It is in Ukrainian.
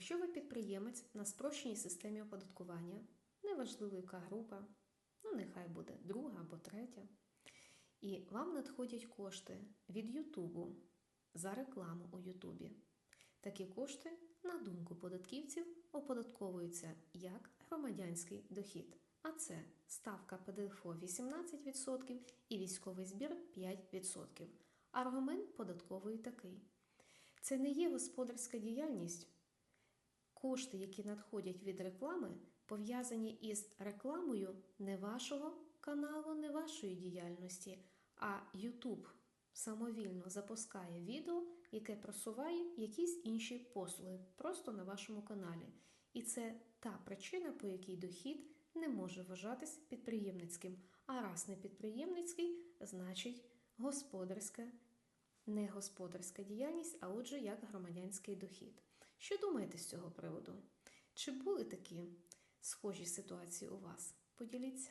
Якщо ви підприємець на спрощеній системі оподаткування, неважливо яка група, ну нехай буде друга або третя, і вам надходять кошти від Ютубу за рекламу у Ютубі. Такі кошти, на думку податківців, оподатковуються як громадянський дохід. А це ставка ПДФО 18% і військовий збір 5%. Аргумент податковий такий: це не є господарська діяльність. Кошти, які надходять від реклами, пов'язані із рекламою не вашого каналу, не вашої діяльності, а YouTube самовільно запускає відео, яке просуває якісь інші послуги просто на вашому каналі. І це та причина, по якій дохід не може вважатись підприємницьким. А раз не підприємницький, значить господарська, не господарська діяльність, а отже, як громадянський дохід. Що думаєте з цього приводу? Чи були такі схожі ситуації у вас? Поділіться.